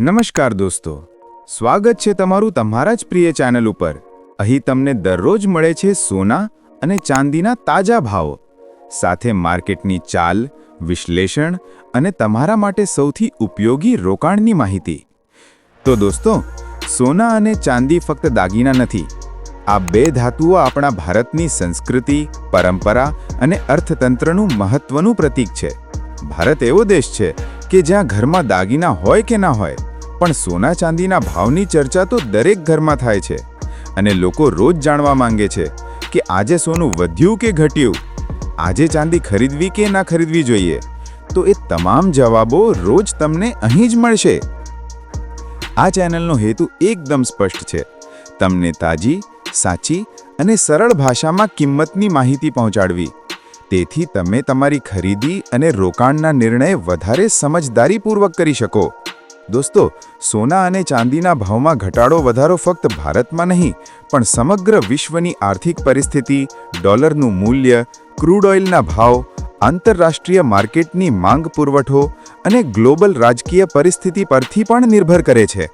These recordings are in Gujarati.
નમસ્કાર દોસ્તો. સ્વાગત છે તમારું તમારા જ પ્રિય ચેનલ ઉપર. અહીં તમને દરરોજ મળે છે સોના અને ચાંદીના તાજા ભાવો. સાથે માર્કેટની ચાલ, વિશ્લેષણ અને તમારા માટે સૌથી ઉપયોગી રોકાણની માહિતી. તો દોસ્તો, સોના અને ચાંદી ફક્ત દાગીના નથી. આ બે ધાતુઓ આપણા ભારતની સંસ્કૃતિ, પરંપરા અને અર્થતંત્રનું મહત્વનું પ્રતીક છે. ભારત એવો દેશ છે કે જ્યાં ઘરમાં દાગીના હોય કે ના હોય. પણ સોના ચાંદીના ભાવની ચર્ચા તો દરેક ઘરમાં થાય છે. અને લોકો રોજ જાણવા માંગે છે કે આજે સોનું વધ્યું કે ઘટ્યું? આજે ચાંદી ખરીદવી કે ના ખરીદવી જોઈએ? તો એ તમામ જવાબો રોજ તમને અહીં જ મળશે. આ ચેનલનો હેતુ એકદમ સ્પષ્ટ છે. તમને તાજી, સાચી અને સરળ ભાષામાં કિંમતની માહિતી પહોંચાડવી. તેથી તમે તમારી ખરીદી અને રોકાણના નિર્ણય વધારે સમજદારીપૂર્વક કરી શકો. દોસ્તો, સોના અને ચાંદીના ભાવમાં ઘટાડો વધારો ફક્ત ભારતમાં નહીં, પણ સમગ્ર વિશ્વની આર્થિક પરિસ્થિતિ, ડોલરનું મૂલ્ય, ક્રૂડ ઓઇલના ભાવ, આંતરરાષ્ટ્રીય માર્કેટની માંગ પુરવઠો અને ગ્લોબલ રાજકીય પરિસ્થિતિ પરથી પણ નિર્ભર કરે છે.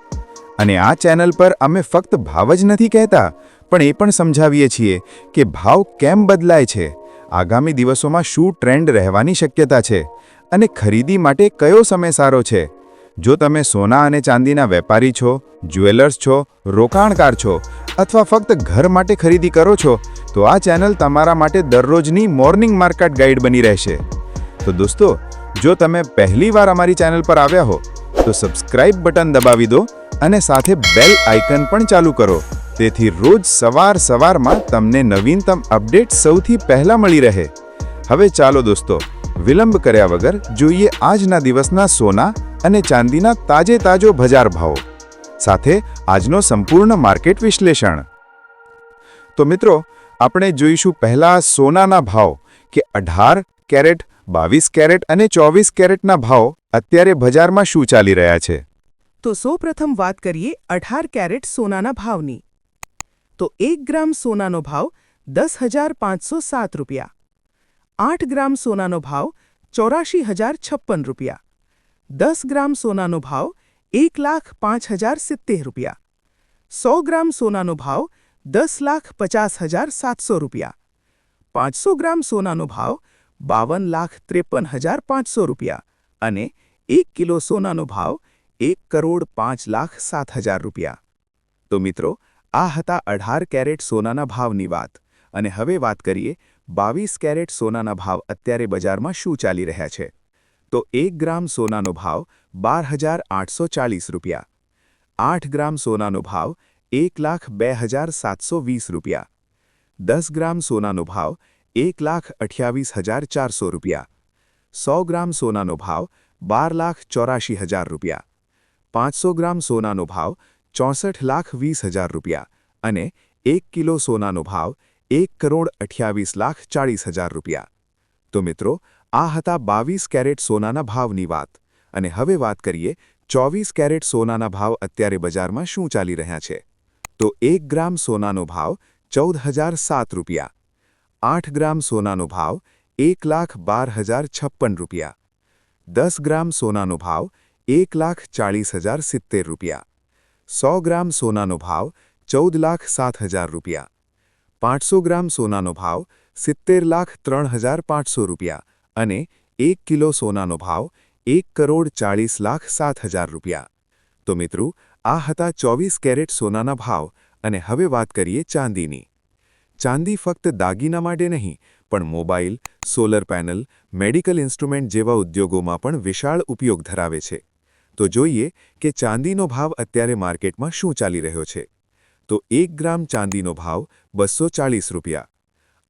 અને આ ચેનલ પર અમે ફક્ત ભાવ જ નથી કહેતા, પણ એ પણ સમજાવીએ છીએ કે ભાવ કેમ બદલાય છે, આગામી દિવસોમાં શું ટ્રેન્ડ રહેવાની શક્યતા છે, અને ખરીદી માટે કયો સમય સારો છે. જો તમે સોના અને ચાંદીના વેપારી છો, જ્વેલર્સ છો, રોકાણકાર છો, અથવા ફક્ત ઘર માટે ખરીદી કરો છો, તો આ ચેનલ તમારા માટે દરરોજની મોર્નિંગ માર્કેટ ગાઈડ બની રહેશે. તો દોસ્તો, જો તમે પહેલીવાર અમારી ચેનલ પર આવ્યા હો, તો સબસ્ક્રાઇબ બટન દબાવી દો અને સાથે બેલ આઇકન પણ ચાલુ કરો. તેથી રોજ સવાર સવારમાં તમને નવીનતમ અપડેટ સૌથી પહેલા મળી રહે. હવે ચાલો દોસ્તો, વિલંબ કર્યા વગર જોઈએ આજના દિવસના સોના અને ચાંદીના તાજે તાજો બજાર ભાવો. સાથે આજનો સંપૂર્ણ માર્કેટ વિશ્લેષણ. તો મિત્રો, આપણે જોઈશું પહેલા સોનાના ભાવ કે અઢાર કેરેટ, બાવીસ કેરેટ અને ચોવીસ કેરેટના ભાવ અત્યારે બજારમાં શું ચાલી રહ્યા છે? તો સૌપ્રથમ વાત કરીએ અઢાર કેરેટ સોનાના ભાવની. તો એક ગ્રામ સોનાનો ભાવ દસ હજાર પાંચસો સાત રૂપિયા. આઠ ગ્રામ સોનાનો ભાવ ચોરાશી હજાર છપ્પન રૂપિયા. દસ ગ્રામ સોનાનો ભાવ એક લાખ પાંચ હજાર સિત્તેર રૂપિયા. સો ગ્રામ સોનાનો ભાવ દસ લાખ પચાસ હજાર સાતસો રૂપિયા. પાંચસો ગ્રામ સોનાનો ભાવ બાવન લાખ ત્રેપન હજાર પાંચસો રૂપિયા અને એક કિલો સોનાનો ભાવ એક કરોડ પાંચ લાખ સાત હજાર રૂપિયા. તો મિત્રો, આ હતા અઢાર કેરેટ સોનાના ભાવની વાત. અને હવે વાત કરીએ બાવીસ કેરેટ સોનાના ભાવ અત્યારે બજારમાં શું ચાલી રહ્યા છે. તો એક ગ્રામ સોનાનો ભાવ બાર હજાર આઠસો ચાલીસ રૂપિયા. આઠ ગ્રામ સોનાનો ભાવ એક લાખ બે હજાર સાતસો વીસ રૂપિયા. દસ ગ્રામ સોનાનો ભાવ એક લાખ અઠ્યાવીસ હજાર ચારસો રૂપિયા. સો ગ્રામ સોનાનો ભાવ બાર લાખ ચોરાશી હજાર રૂપિયા. પાંચસો ગ્રામ સોનાનો ભાવ ચોસઠ લાખ વીસ હજાર રૂપિયા અને એક કિલો સોનાનો ભાવ એક કરોડ અઠ્યાવીસ લાખ ચાળીસ હજાર રૂપિયા. તો મિત્રો આ હતા બાવીસ કેરેટ સોનાના ભાવની વાત. અને હવે વાત કરીએ, ચોવીસ કેરેટ સોનાના ભાવ અત્યારે બજારમાં શું ચાલી રહ્યા છે? તો એક ગ્રામ સોનાનો ભાવ ચૌદ હજાર સાત રૂપિયા. આઠ ગ્રામ સોનાનો ભાવ એક લાખ બાર હજાર છપ્પન રૂપિયા. દસ ગ્રામ સોનાનો ભાવ એક લાખ ચાળીસ હજાર સિત્તેર રૂપિયા. સો ગ્રામ સોનાનો ભાવ ચૌદ લાખ સાત હજાર રૂપિયા. પાંચસો ગ્રામ સોનાનો ભાવ સિત્તેર લાખ ત્રણ હજાર પાંચસો રૂપિયા. અને એક કિલો સોનાનો ભાવ એક કરોડ ચાળીસ લાખ સાત હજાર રૂપિયા. તો મિત્રો, આ હતા ચોવીસ કેરેટ સોનાના ભાવ અને હવે વાત કરીએ ચાંદીની. ચાંદી ફક્ત દાગીના માટે નહીં, પણ mobile, solar panel, medical instrument જેવા ઉદ્યોગોમાં પણ વિશાળ ઉપયોગ ધરાવે છે. તો જોઈએ કે ચાંદીનો ભાવ અત્યારે માર્કેટમાં શું ચાલી રહ્યો છે. તો એક ગ્રામ ચાંદીનો ભાવ બસો રૂપિયા.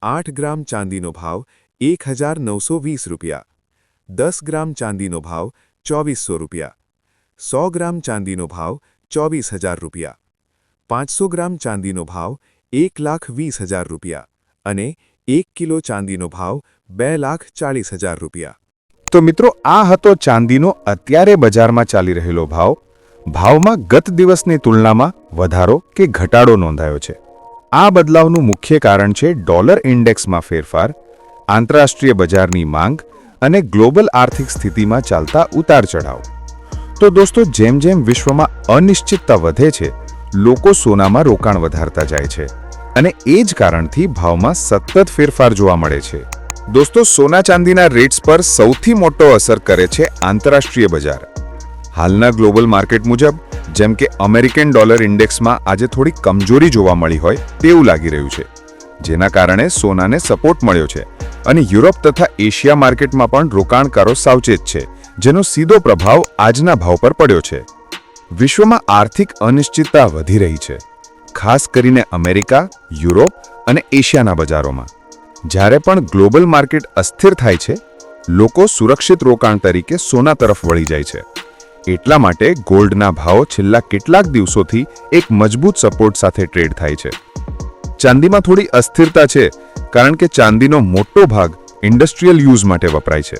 આઠ ગ્રામ ચાંદીનો ભાવ એક હજાર નવસો વીસ રૂપિયા. દસ ગ્રામ ચાંદીનો ભાવ ચોવીસો રૂપિયા. સો ગ્રામ ચાંદીનો ભાવ ચોવીસ હજાર રૂપિયા. પાંચસો ગ્રામ ચાંદીનો ભાવ એક લાખ વીસ હજાર રૂપિયા અને એક કિલો ચાંદીનો ભાવ બે લાખ ચાલીસ હજાર રૂપિયા. તો મિત્રો, આ હતો ચાંદીનો અત્યારે બજારમાં ચાલી રહેલો ભાવ. ભાવમાં ગત દિવસની તુલનામાં વધારો કે ઘટાડો નોંધાયો છે. આ બદલાવનું મુખ્ય કારણ છે ડોલર ઇન્ડેક્સમાં ફેરફાર આંતરરાષ્ટ્રીય બજારની માંગ અને ગ્લોબલ આર્થિક સ્થિતિમાં ચાલતા ઉતાર ચઢાવ. તો દોસ્તો, જેમ જેમ વિશ્વમાં અનિશ્ચિતતા વધે છે, લોકો સોનામાં રોકાણ વધારતા જાય છે અને એ જ કારણથી ભાવમાં સતત ફેરફાર જોવા મળે છે. દોસ્તો, સોના ચાંદીના રેટ્સ પર સૌથી મોટો અસર કરે છે આંતરરાષ્ટ્રીય બજાર. હાલના ગ્લોબલ માર્કેટ મુજબ, જેમ કે અમેરિકન ડોલર ઇન્ડેક્સમાં આજે થોડી કમજોરી જોવા મળી હોય તેવું લાગી રહ્યું છે. જેના કારણે સોનાને સપોર્ટ મળ્યો છે. અને યુરોપ તથા એશિયા માર્કેટમાં પણ રોકાણકારો સાવચેત છે, જેનો સીધો પ્રભાવ આજના ભાવ પર પડ્યો છે. વિશ્વમાં આર્થિક અનિશ્ચિતતા વધી રહી છે, ખાસ કરીને અમેરિકા, યુરોપ અને એશિયાના બજારોમાં. જ્યારે પણ ગ્લોબલ માર્કેટ અસ્થિર થાય છે, લોકો સુરક્ષિત રોકાણ તરીકે સોના તરફ વળી જાય છે. એટલા માટે ગોલ્ડના ભાવ છેલ્લા કેટલાક દિવસોથી એક મજબૂત સપોર્ટ સાથે ટ્રેડ થાય છે. ચાંદીમાં થોડી અસ્થિરતા છે, કારણ કે ચાંદીનો મોટો ભાગ ઇન્ડસ્ટ્રીયલ યુઝ માટે વપરાય છે,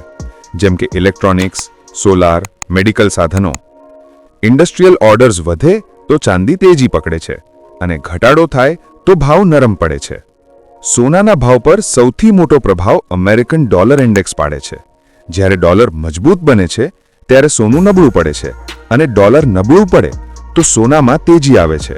જેમ કે ઇલેક્ટ્રોનિક્સ, સોલાર, મેડિકલ સાધનો. ઇન્ડસ્ટ્રીયલ ઓર્ડર્સ વધે તો ચાંદી તેજી પકડે છે અને ઘટાડો થાય તો ભાવ નરમ પડે છે. સોનાના ભાવ પર સૌથી મોટો પ્રભાવ અમેરિકન ડોલર ઇન્ડેક્સ પાડે છે. જ્યારે ડોલર મજબૂત બને છે, ત્યારે સોનું નબળું પડે છે અને ડોલર નબળું પડે તો સોનામાં તેજી આવે છે.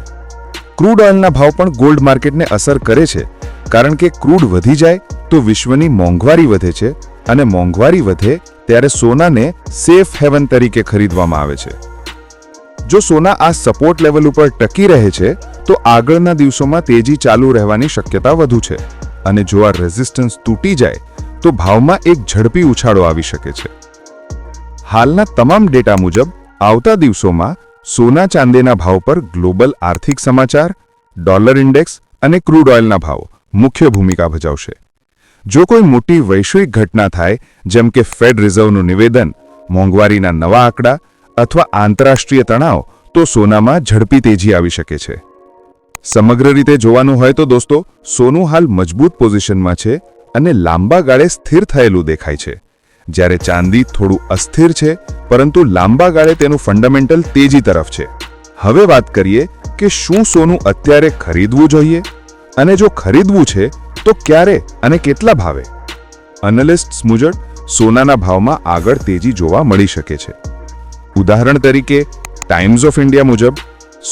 ક્રૂડ ઓઇલના ભાવ પણ ગોલ્ડ માર્કેટને અસર કરે છે. કારણ કે ક્રૂડ વધી જાય તો વિશ્વની મોંઘવારી વધે છે અને મોંઘવારી વધે ત્યારે સોનાને સેફ હેવન તરીકે ખરીદવામાં આવે છે. જો સોના આ સપોર્ટ લેવલ ઉપર ટકી રહે છે, તો આગળના દિવસોમાં તેજી ચાલુ રહેવાની શક્યતા વધુ છે. અને જો આ રેઝિસ્ટન્સ તૂટી જાય, તો ભાવમાં એક ઝડપી ઉછાળો આવી શકે છે. હાલના તમામ ડેટા મુજબ, આવતા દિવસોમાં સોના ચાંદીના ભાવ પર ગ્લોબલ આર્થિક સમાચાર, ડોલર ઇન્ડેક્સ અને ક્રૂડ ઓઇલના ભાવ મુખ્ય ભૂમિકા ભજવશે. જો કોઈ મોટી વૈશ્વિક ઘટના થાય, જેમ કે ફેડ રિઝર્વનું નિવેદન, મોંઘવારીના નવા આંકડા અથવા આંતરરાષ્ટ્રીય તણાવ, તો સોનામાં ઝડપી તેજી આવી શકે છે. સમગ્ર રીતે જોવાનું હોય તો દોસ્તો, સોનું હાલ મજબૂત પોઝિશનમાં છે અને લાંબા ગાળે સ્થિર થયેલું દેખાય છે. જ્યારે ચાંદી થોડું અસ્થિર છે, પરંતુ લાંબા ગાળે તેનું ફંડામેન્ટલ તેજી તરફ છે. હવે વાત કરીએ કે શું સોનું અત્યારે ખરીદવું જોઈએ? અને જો ખરીદવું છે, તો ક્યારે અને કેટલા ભાવે? અનાલિસ્ટ મુજબ, સોનાના ભાવમાં આગળ તેજી જોવા મળી શકે છે. ઉદાહરણ તરીકે ટાઈમ્સ ઓફ ઇન્ડિયા મુજબ,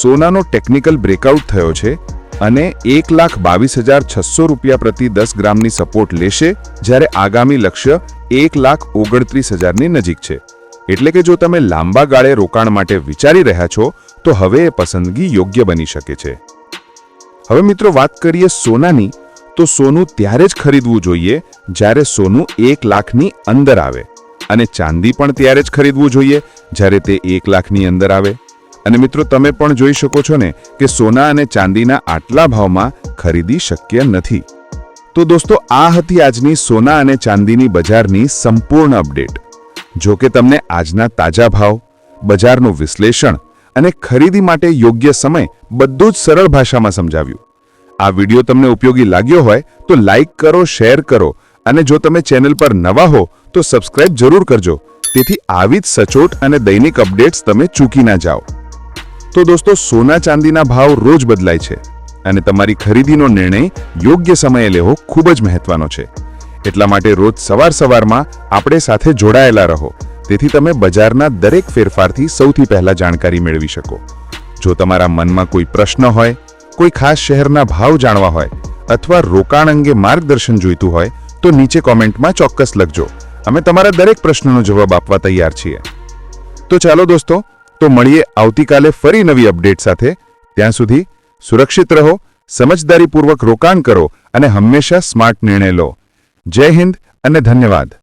સોનાનો ટેકનિકલ બ્રેકઆઉટ થયો છે અને એક લાખ બાવીસ હજાર છસો રૂપિયા પ્રતિ દસ ગ્રામની સપોર્ટ લેશે, જ્યારે આગામી લક્ષ્ય એક લાખ ઓગણત્રીસ હજારની નજીક છે. એટલે કે જો તમે લાંબા ગાળે રોકાણ માટે વિચારી રહ્યા છો, તો હવે એ પસંદગી યોગ્ય બની શકે છે. હવે મિત્રો વાત કરીએ સોનાની, તો સોનું ત્યારે જ ખરીદવું જોઈએ, જ્યારે સોનું એક લાખની અંદર આવે. અને ચાંદી પણ ત્યારે જ ખરીદવું જોઈએ, જ્યારે તે એક લાખની અંદર આવે. અને મિત્રો, તમે પણ જોઈ શકો છો ને કે સોના અને ચાંદીના આટલા ભાવમાં ખરીદી શક્ય નથી. તો દોસ્તો, આ હતી આજની સોના અને ચાંદીની બજારની સંપૂર્ણ અપડેટ. જો કે તમને આજના તાજા ભાવ, બજારનું વિશ્લેષણ અને ખરીદી માટે યોગ્ય સમય બધું જ સરળ ભાષામાં સમજાવ્યું. આ વિડિયો તમને ઉપયોગી લાગ્યો હોય તો લાઈક કરો, શેર કરો અને જો તમે ચેનલ પર નવા હો તો સબસ્ક્રાઇબ જરૂર કરજો. તેથી આવી જ સચોટ અને દૈનિક અપડેટ્સ તમે ચૂકી ના જાઓ. તો દોસ્તો, સોના ચાંદીના ભાવ રોજ બદલાય છે અને તમારી ખરીદીનો નિર્ણય યોગ્ય સમયે લેવો ખૂબ જ મહત્વનો છે. એટલા માટે રોજ સવાર સવારમાં આપણે સાથે જોડાયેલા રહો. તેથી તમે બજારના દરેક ફેરફારથી સૌથી પહેલા જાણકારી મેળવી શકો. જો તમારા મનમાં કોઈ પ્રશ્ન હોય, કોઈ ખાસ શહેરના ભાવ જાણવા હોય અથવા રોકાણ અંગે માર્ગદર્શન જોઈતું હોય, તો નીચે કોમેન્ટમાં ચોક્કસ લખજો. અમે તમારા દરેક પ્રશ્નનો જવાબ આપવા તૈયાર છીએ. તો ચાલો દોસ્તો તો મળીએ આવતીકાલે ફરી નવી અપડેટ સાથે. ત્યાં સુધી સુરક્ષિત રહો, સમજદારીપૂર્વક રોકાણ કરો અને હંમેશા સ્માર્ટ નિર્ણય લો. જય હિન્દ અને ધન્યવાદ.